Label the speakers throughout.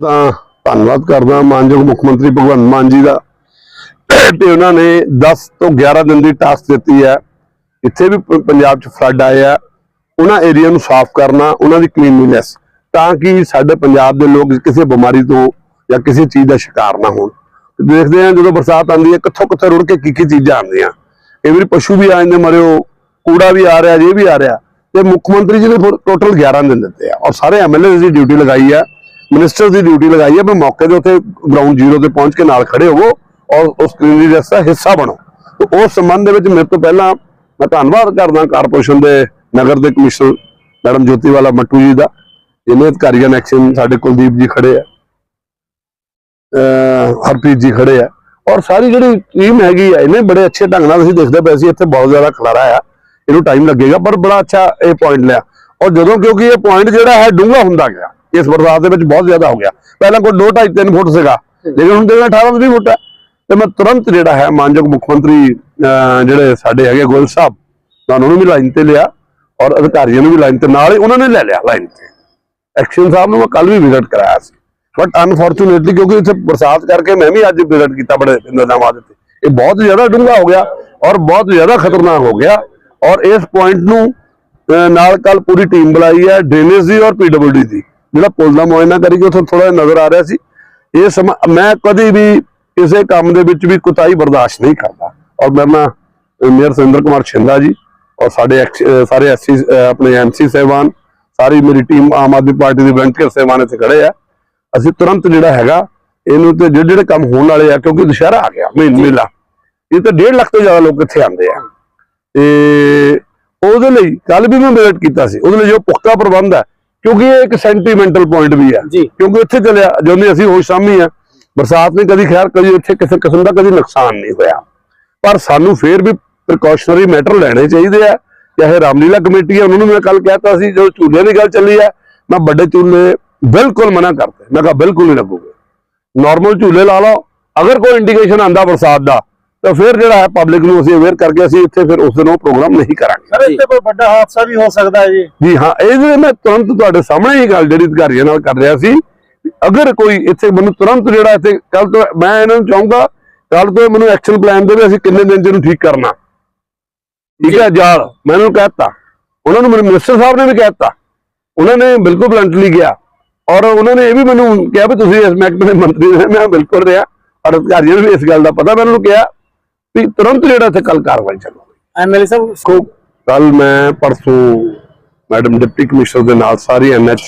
Speaker 1: ਤਾਂ ਧੰਨਵਾਦ ਕਰਦਾ ਮਾਨਯੋਗ ਮੁੱਖ ਮੰਤਰੀ ਭਗਵੰਤ ਮਾਨ ਜੀ ਦਾ। ਤੇ ਉਹਨਾਂ ਨੇ 10 ਤੋਂ 11 ਦਿਨ ਦੀ ਟਾਸਕ ਦਿੱਤੀ ਹੈ। ਇੱਥੇ ਵੀ ਪੰਜਾਬ 'ਚ ਫਲੱਡ ਆਇਆ ਉਹਨਾਂ ਏਰੀਆ ਨੂੰ ਸਾਫ਼ ਕਰਨਾ, ਉਹਨਾਂ ਦੀ ਕਲੀਨਲੀਨੈਸ ਤਾਂ ਕਿ ਸਾਡੇ ਪੰਜਾਬ ਦੇ ਲੋਕ ਕਿਸੇ ਬਿਮਾਰੀ ਤੋਂ ਜਾਂ ਕਿਸੇ ਚੀਜ਼ ਦਾ ਸ਼ਿਕਾਰ ਨਾ ਹੋਣ। ਦੇਖਦੇ ਹਾਂ ਜਦੋਂ ਬਰਸਾਤ ਆਉਂਦੀ ਹੈ ਕਿੱਥੋਂ ਕਿੱਥੇ ਰੁੜ ਕੇ ਕੀ ਕੀ ਚੀਜ਼ਾਂ ਆਉਂਦੀਆਂ। ਕਈ ਵਾਰੀ ਪਸ਼ੂ ਵੀ ਆ ਜਾਂਦੇ ਮਰਿਓ, ਕੂੜਾ ਵੀ ਆ ਰਿਹਾ ਜੇ ਵੀ ਆ ਰਿਹਾ। ਤੇ ਮੁੱਖ ਮੰਤਰੀ ਜੀ ਨੇ ਟੋਟਲ 11 ਦਿਨ ਦਿੱਤੇ ਆ। ਔਰ ਸਾਰੇ ਐਮਐਲਏ ਦੀ ਡਿਊਟੀ ਲਗਾਈ ਆ। ਮਿਨਿਸਟਰ ਦੀ ਡਿਊਟੀ ਲਗਾਈ ਹੈ, ਵੀ ਮੌਕੇ ਦੇ ਉੱਤੇ ਗਰਾਊਂਡ ਜ਼ੀਰੋ ਤੇ ਪਹੁੰਚ ਕੇ ਨਾਲ ਖੜੇ ਹੋਵੋ ਔਰ ਉਸ ਰੈਸ ਦਾ ਹਿੱਸਾ ਬਣੋ। ਉਸ ਸੰਬੰਧ ਦੇ ਵਿੱਚ ਮੇਰੇ ਤੋਂ ਪਹਿਲਾਂ ਮੈਂ ਧੰਨਵਾਦ ਕਰਦਾ ਕਾਰਪੋਰੇਸ਼ਨ ਦੇ ਨਗਰ ਦੇ ਕਮਿਸ਼ਨਰ ਮੈਡਮ ਜੋਤੀ ਵਾਲਾ ਮੱਟੂ ਜੀ ਦਾ ਇਹਨੇ ਅਧਿਕਾਰੀਆਂ ਨੇ ਐਕਸ਼ਨ ਸਾਡੇ ਕੁਲਦੀਪ ਜੀ ਖੜੇ ਆ ਹਰਪ੍ਰੀਤ ਜੀ ਖੜੇ ਆ, ਔਰ ਸਾਰੀ ਜਿਹੜੀ ਟੀਮ ਹੈਗੀ ਆ, ਇਹਨੇ ਬੜੇ ਅੱਛੇ ਢੰਗ ਨਾਲ ਅਸੀਂ ਦੇਖਦੇ ਪਏ ਸੀ, ਇੱਥੇ ਬਹੁਤ ਜ਼ਿਆਦਾ ਖਲਾਰਾ ਆ, ਇਹਨੂੰ ਟਾਈਮ ਲੱਗੇਗਾ, ਪਰ ਬੜਾ ਅੱਛਾ ਇਹ ਪੁਆਇੰਟ ਲਿਆ। ਔਰ ਜਦੋਂ ਕਿਉਂਕਿ ਇਹ ਪੁਆਇੰਟ ਜਿਹੜਾ ਹੈ, ਡੂੰਘਾ ਹੁੰਦਾ ਗਿਆ। ਇਸ ਬਰਸਾਤ ਦੇ ਵਿੱਚ ਬਹੁਤ ਜ਼ਿਆਦਾ ਹੋ ਗਿਆ। ਪਹਿਲਾਂ ਕੋਈ 2 2.5 3 ਫੁੱਟ ਸੀਗਾ, ਲੇਕਿਨ ਹੁਣ ਜਿਹੜਾ 18 20 ਫੁੱਟ ਹੈ, ਤੇ ਮੈਂ ਤੁਰੰਤ ਜਿਹੜਾ ਹੈ ਮਾਨਯੋਗ ਮੁੱਖ ਮੰਤਰੀ, ਅਹ, ਜਿਹੜੇ ਸਾਡੇ ਹੈਗੇ ਗੋਇਲ ਸਾਹਿਬ ਤੁਹਾਨੂੰ ਨੂੰ ਵੀ ਲਾਈਨ ਤੇ ਲਿਆ ਔਰ ਅਧਿਕਾਰੀਆਂ ਨੂੰ ਵੀ ਲਾਈਨ ਤੇ, ਨਾਲ ਹੀ ਉਹਨਾਂ ਨੇ ਲੈ ਲਿਆ ਲਾਈਨ ਤੇ। ਐਕਸ਼ਨ ਸਾਹਿਬ ਨੂੰ ਮੈਂ ਕੱਲ ਵੀ ਵਿਜ਼ਿਟ ਕਰਾਇਆ ਸੀ। ਬਟ ਅਨਫੋਰਚੂਨੇਟਲੀ ਕਿਉਂਕਿ ਇੱਥੇ ਬਰਸਾਤ ਕਰਕੇ ਮੈਂ ਵੀ ਅੱਜ ਵਿਜ਼ਿਟ ਕੀਤਾ ਬੜੇ ਇੰਤਜ਼ਾਮਾਂ ਤੇ ਇਹ ਬਹੁਤ ਜ਼ਿਆਦਾ ਡੂੰਘਾ ਹੋ ਗਿਆ ਔਰ ਬਹੁਤ ਜ਼ਿਆਦਾ ਖਤਰਨਾਕ ਹੋ ਗਿਆ ਔਰ ਇਸ ਪੁਆਇੰਟ ਨੂੰ ਨਾਲ ਕੱਲ ਪੂਰੀ ਟੀਮ ਬੁਲਾਈ ਹੈ ਡਰੇਨੇਜ ਦੀ ਔਰ ਪੀਡਬਲਯੂਡੀ ਦੀ। ਜਿਹੜਾ ਪੁਲ ਦਾ ਮੁਆਇਨਾ ਕਰੀ ਉੱਥੇ ਥੋੜਾ ਨਜ਼ਰ ਆ ਰਿਹਾ ਸੀ। ਇਹ ਸਮਾਂ ਮੈਂ ਕਦੀ ਵੀ ਕਿਸੇ ਕੰਮ ਦੇ ਵਿੱਚ ਵੀ ਕੁਤਾਈ ਬਰਦਾਸ਼ਤ ਨਹੀਂ ਕਰਦਾ। ਔਰ ਨਾਲ ਅਹ, ਮੇਅਰ ਸੁਰਿੰਦਰ ਕੁਮਾਰ ਛਿੰਦਾ ਜੀ ਔਰ ਸਾਡੇ ਸਾਰੇ ਐਸਸੀ ਆਪਣੇ ਐਮਸੀ ਸਹਿਬਾਨ ਸਾਰੀ ਮੇਰੀ ਟੀਮ ਆਮ ਆਦਮੀ ਪਾਰਟੀ ਦੀ ਵਲੰਟੀਅਰ ਸਹਿਬਾਨ ਇੱਥੇ ਖੜੇ ਆ। ਅਸੀਂ ਤੁਰੰਤ ਜਿਹੜਾ ਹੈਗਾ ਇਹਨੂੰ ਤੇ ਜਿਹੜੇ ਜਿਹੜੇ ਕੰਮ ਹੋਣ ਵਾਲੇ ਆ ਕਿਉਂਕਿ ਦੁਸ਼ਹਿਰਾ ਆ ਗਿਆ ਮਹੀਨ ਮੇਲਾ। ਇਹ ਤਾਂ 1.5 ਲੱਖ ਤੋਂ ਜ਼ਿਆਦਾ ਲੋਕ ਇੱਥੇ ਆਉਂਦੇ ਆ। ਤੇ ਉਹਦੇ ਲਈ ਕੱਲ ਵੀ ਮੈਂ ਵਿਜ਼ਿਟ ਕੀਤਾ ਸੀ। ਉਹਦੇ ਲਈ ਜੋ ਪੁਖਤਾ ਪ੍ਰਬੰਧ ਹੈ ਕਿਉਂਕਿ ਇਹ ਇੱਕ ਸੈਂਟੀਮੈਂਟਲ ਪੁਆਇੰਟ ਵੀ ਹੈ। ਕਿਉਂਕਿ ਇੱਥੇ ਚੱਲਿਆ ਜਿਉਂਦੇ ਅਸੀਂ ਹੋਸ਼ ਸਾਮੀ ਆ ਬਰਸਾਤ ਨੇ ਕਦੀ ਖੈਰ ਕਦੀ ਇੱਥੇ ਕਿਸੇ ਕਿਸਮ ਦਾ ਕਦੀ ਨੁਕਸਾਨ ਨਹੀਂ ਹੋਇਆ। ਪਰ ਸਾਨੂੰ ਫੇਰ ਵੀ ਪ੍ਰੀਕਾਸ਼ਨਰੀ ਮੈਟਰ ਲੈਣੇ ਚਾਹੀਦੇ ਆ। ਚਾਹੇ ਰਾਮਲੀਲਾ ਕਮੇਟੀ ਹੈ ਉਹਨਾਂ ਨੂੰ ਮੈਂ ਕੱਲ ਕਹਿਤਾ ਸੀ ਜੋ ਝੂਲੇ ਦੀ ਗੱਲ ਚੱਲੀ ਹੈ ਮੈਂ ਵੱਡੇ ਝੂਲੇ ਬਿਲਕੁਲ ਮਨਾ ਕਰਤੇ। ਮੈਂ ਕਿਹਾ ਬਿਲਕੁਲ ਨਹੀਂ ਲੱਗੂਗੇ। ਨਾਰਮਲ ਝੂਲੇ ਲਾ ਲਓ। ਅਗਰ ਕੋਈ ਇੰਡੀਕੇਸ਼ਨ ਆਂਦਾ ਬਰਸਾਤ ਦਾ ਤਾਂ ਫਿਰ ਜਿਹੜਾ ਹੈ ਪਬਲਿਕ ਨੂੰ ਅਸੀਂ ਅਵੇਅਰ ਕਰਕੇ ਅਸੀਂ ਇੱਥੇ ਫਿਰ ਉਸ ਦਿਨ ਉਹ ਪ੍ਰੋਗਰਾਮ ਨਹੀਂ ਕਰਾਂਗੇ।
Speaker 2: ਸਰ ਇੱਥੇ ਕੋਈ ਵੱਡਾ ਹਾਦਸਾ ਵੀ ਹੋ ਸਕਦਾ ਹੈ ਜੀ।
Speaker 1: ਜੀ ਹਾਂ ਇਹਦੇ ਮੈਂ ਤੁਰੰਤ ਤੁਹਾਡੇ ਸਾਹਮਣੇ ਹੀ ਗੱਲ ਜਿਹੜੀ ਅਧਿਕਾਰੀਆਂ ਨਾਲ ਕਰ ਰਿਹਾ ਸੀ। ਅਗਰ ਕੋਈ ਇੱਥੇ ਮੈਨੂੰ ਤੁਰੰਤ ਜਿਹੜਾ ਇੱਥੇ ਕੱਲ ਤੋਂ ਮੈਂ ਇਹਨਾਂ ਨੂੰ ਚਾਹੂੰਗਾ ਕੱਲ ਤੋਂ ਮੈਨੂੰ ਐਕਸ਼ਨ ਪਲਾਨ ਦੇਵੇ ਅਸੀਂ ਕਿੰਨੇ ਦਿਨ ਚ ਇਹਨੂੰ ਠੀਕ ਕਰਨਾ। ਠੀਕ ਹੈ ਜਾਲ ਮੈਂ ਉਹਨੂੰ ਕਹਿਤਾ ਉਹਨਾਂ ਨੂੰ ਮੇਰੇ ਮਿਨਿਸਟਰ ਸਾਹਿਬ ਨੇ ਵੀ ਕਹਿਤਾ ਉਹਨਾਂ ਨੇ ਬਿਲਕੁਲ ਬਲੰਟਲੀ ਗਿਆ ਔਰ ਉਹਨਾਂ ਨੇ ਇਹ ਵੀ ਮੈਨੂੰ ਕਿਹਾ ਵੀ ਤੁਸੀਂ ਇਸ ਮਹਿਕਮੇ ਦੇ ਮੰਤਰੀ ਨੇ ਮੈਂ ਬਿਲਕੁਲ ਰਿਹਾ। ਔਰ ਅਧਿਕਾਰੀਆਂ ਨੂੰ ਵੀ ਇਸ ਗੱਲ ਦਾ ਪਤਾ ਮੈਂ ਉਹਨਾਂ ਨੂੰ ਕਿਹਾ। ਵੀ ਤੁਰੰਤ ਜਿਹੜਾ ਇੱਥੇ ਕੱਲ ਕਾਰਵਾਈ ਚੱਲੋ
Speaker 2: ਐਮਐਲਏ ਸਾਹਿਬ
Speaker 1: ਕੋ ਕੱਲ ਮੈਂ ਪਰਸੋਂ ਮੈਡਮ ਡਿਪਟੀ ਕਮਿਸ਼ਨਰ ਦੇ ਨਾਲ ਸਾਰੀ ਐਨਐਚ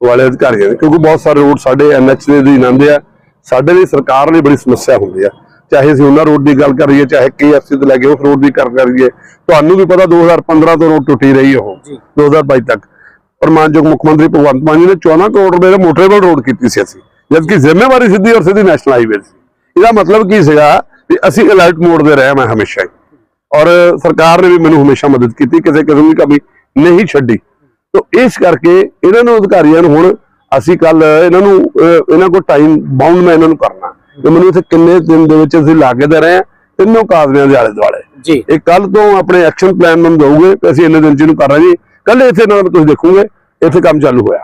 Speaker 1: ਵਾਲੇ ਅਧਿਕਾਰੀਆਂ ਨੇ ਕਿਉਂਕਿ ਬਹੁਤ ਸਾਰੇ ਰੋਡ ਸਾਡੇ ਐਨਐਚ ਦੇ ਅਧੀਨ ਆਉਂਦੇ ਆ। ਸਾਡੇ ਲਈ ਸਰਕਾਰ ਲਈ ਬੜੀ ਸਮੱਸਿਆ ਹੁੰਦੀ ਆ। ਚਾਹੇ ਅਸੀਂ ਉਹਨਾਂ ਰੋਡ ਦੀ ਗੱਲ ਕਰੀਏ ਚਾਹੇ ਕੇਐਫਸੀ ਤੋਂ ਲੈ ਕੇ ਉਸ ਰੋਡ ਦੀ ਗੱਲ ਕਰੀਏ ਤੁਹਾਨੂੰ ਵੀ ਪਤਾ 2015 ਤੋਂ ਰੋਡ ਟੁੱਟੀ ਰਹੀ ਉਹ
Speaker 2: ਜੀ।
Speaker 1: 2022 ਤੱਕ। ਪਰ ਮਾਨਯੋਗ ਮੁੱਖ ਮੰਤਰੀ ਭਗਵੰਤ ਮਾਨ ਜੀ ਨੇ 14 ਕਰੋੜ ਰੁਪਏ ਦਾ ਮੋਟਰੇਬਲ ਰੋਡ ਕੀਤੀ ਸੀ ਅਸੀਂ ਜਦਕਿ ਜ਼ਿੰਮੇਵਾਰੀ ਸਿੱਧੀ ਔਰ ਸਿੱਧੀ ਨੈਸ਼ਨਲ ਹਾਈਵੇ ਸੀ। ਇਹਦਾ ਮਤਲਬ ਕੀ ਸੀਗਾ ਵੀ ਅਸੀਂ ਅਲਰਟ ਮੋਡ ਦੇ ਰਹੇ ਮੈਂ ਹਮੇਸ਼ਾ ਹੀ। ਔਰ ਸਰਕਾਰ ਨੇ ਵੀ ਮੈਨੂੰ ਹਮੇਸ਼ਾ ਮਦਦ ਕੀਤੀ ਕਿਸੇ ਕਿਸਮ ਦੀ ਕਮੀ ਨਹੀਂ ਛੱਡੀ। ਤੋ ਇਸ ਕਰਕੇ ਇਹਨਾਂ ਨੂੰ ਅਧਿਕਾਰੀਆਂ ਨੂੰ ਹੁਣ ਅਸੀਂ ਕੱਲ ਇਹਨਾਂ ਨੂੰ ਇਹਨਾਂ ਕੋਲ ਟਾਈਮ ਬਾਉਂਡ ਮੈਂ ਇਹਨਾਂ ਨੂੰ ਕਰਨਾ। ਤੇ ਮੈਨੂੰ ਇੱਥੇ ਕਿੰਨੇ ਦਿਨ ਦੇ ਵਿੱਚ ਅਸੀਂ ਲਾਗੇ ਦੇ ਰਹੇ ਹਾਂ ਤਿੰਨੋਂ ਕਾਜ਼ਮਿਆਂ ਦੇ ਆਲੇ ਦੁਆਲੇ।
Speaker 2: ਜੀ।
Speaker 1: ਇਹ ਕੱਲ ਤੋਂ ਆਪਣੇ ਐਕਸ਼ਨ ਪਲਾਨ ਮੈਨੂੰ ਦਊਗੇ ਕਿ ਅਸੀਂ ਇੰਨੇ ਦਿਨ ਚ ਇਹਨੂੰ ਕਰ ਰਹੇ ਜੀ। ਕੱਲ ਇੱਥੇ ਨਾਲ ਤੁਸੀਂ ਦੇਖੋਗੇ ਇੱਥੇ ਕੰਮ ਚਾਲੂ ਹੋਇਆ।